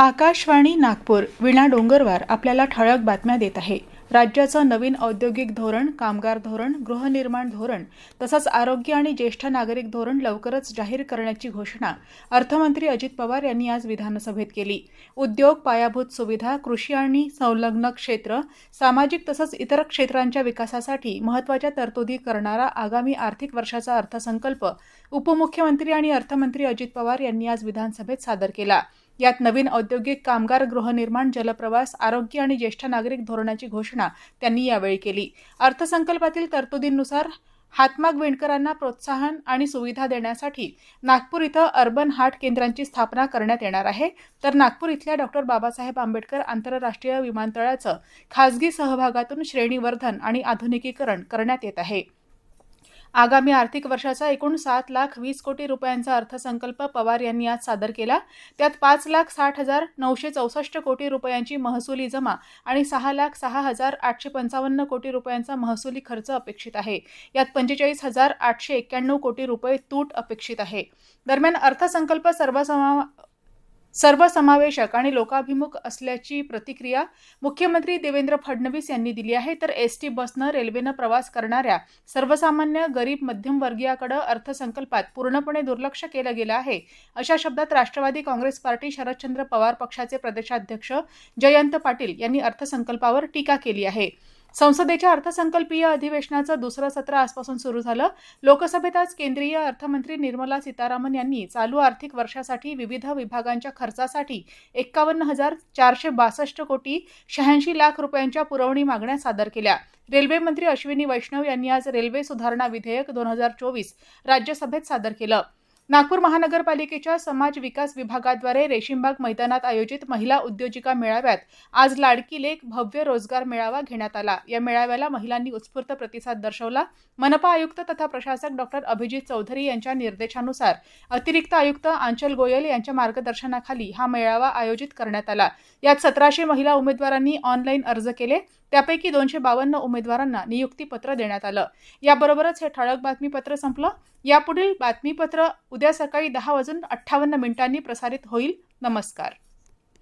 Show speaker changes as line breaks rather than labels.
आकाशवाणी नागपूर विणा डोंगरवार आपल्याला ठळक बातम्या देत आहे. राज्याचं नवीन औद्योगिक धोरण कामगार धोरण गृहनिर्माण धोरण तसंच आरोग्य आणि ज्येष्ठ नागरिक धोरण लवकरच जाहीर करण्याची घोषणा अर्थमंत्री अजित पवार यांनी आज विधानसभेत केली. उद्योग पायाभूत सुविधा कृषी आणि संलग्न क्षेत्र सामाजिक तसंच इतर क्षेत्रांच्या विकासासाठी महत्त्वाच्या तरतुदी करणारा आगामी आर्थिक वर्षाचा अर्थसंकल्प उपमुख्यमंत्री आणि अर्थमंत्री अजित पवार यांनी आज विधानसभेत सादर केला. यात नवीन औद्योगिक कामगार गृहनिर्माण जलप्रवास आरोग्य आणि ज्येष्ठ नागरिक धोरणाची घोषणा त्यांनी यावेळी केली. अर्थसंकल्पातील तरतुदींनुसार हातमाग विणकरांना प्रोत्साहन आणि सुविधा देण्यासाठी नागपूर इथं अर्बन हाट केंद्रांची स्थापना करण्यात येणार आहे. तर नागपूर इथल्या डॉक्टर बाबासाहेब आंबेडकर आंतरराष्ट्रीय विमानतळाचं खासगी सहभागातून श्रेणीवर्धन आणि आधुनिकीकरण करण्यात येत आहे. आगामी आर्थिक वर्षाचा एकूण सात लाख वीस कोटी रुपयांचा अर्थसंकल्प पवार यांनी आज सादर केला. त्यात पाच लाख साठ हजार नऊशे चौसष्ट कोटी रुपयांची महसुली जमा आणि सहा लाख सहा हजार आठशे पंचावन्न कोटी रुपयांचा महसुली खर्च अपेक्षित आहे. यात पंचेचाळीस हजार आठशे एक्क्याण्णव कोटी रुपये तूट अपेक्षित आहे. दरम्यान अर्थसंकल्प सर्वसमा सर्वसमावेशक आणि लोकाभिमुख असल्याची प्रतिक्रिया मुख्यमंत्री देवेंद्र फडणवीस यांनी दिली आहे. तर एस टी बसनं रेल्वेनं प्रवास करणाऱ्या सर्वसामान्य गरीब मध्यमवर्गीयाकडे अर्थसंकल्पात पूर्णपणे दुर्लक्ष केलं गेलं आहे. अशा शब्दात राष्ट्रवादी काँग्रेस पार्टी शरदचंद्र पवार पक्षाचे प्रदेशाध्यक्ष जयंत पाटील यांनी अर्थसंकल्पावर टीका केली आहे. संसदेच्या अर्थसंकल्पीय अधिवेशनाचं दुसरं सत्र आजपासून सुरू झालं. लोकसभेत आज केंद्रीय अर्थमंत्री निर्मला सीतारामन यांनी चालू आर्थिक वर्षासाठी विविध विभागांच्या खर्चासाठी एक्कावन्न हजार चारशे बासष्ट कोटी शहाऐंशी लाख रुपयांच्या पुरवणी मागण्या सादर केल्या. रेल्वे मंत्री अश्विनी वैष्णव यांनी आज रेल्वे सुधारणा विधेयक दोन हजार चोवीस राज्यसभेत सादर केलं. नागपूर महानगरपालिकेच्या समाज विकास विभागाद्वारे रेशीमबाग मैदानात आयोजित महिला उद्योजिका मेळाव्यात आज लाडकी लेख भव्य रोजगार मेळावा घेण्यात आला. या मेळाव्याला महिलांनी उत्स्फूर्त प्रतिसाद दर्शवला. मनपा आयुक्त तथा प्रशासक डॉक्टर अभिजित चौधरी यांच्या निर्देशानुसार अतिरिक्त आयुक्त आंचल गोयल यांच्या मार्गदर्शनाखाली हा मेळावा आयोजित करण्यात आला. यात सतराशे महिला उमेदवारांनी ऑनलाईन अर्ज केले. त्यापैकी दोनशे बावन्न उमेदवारांना नियुक्तीपत्र देण्यात आलं. याबरोबरच हे ठळक बातमीपत्र संपलं. यापुढील बातमीपत्र उद्या सकाळी दहा वाजून अठ्ठावन्न मिनिटांनी प्रसारित होईल. नमस्कार.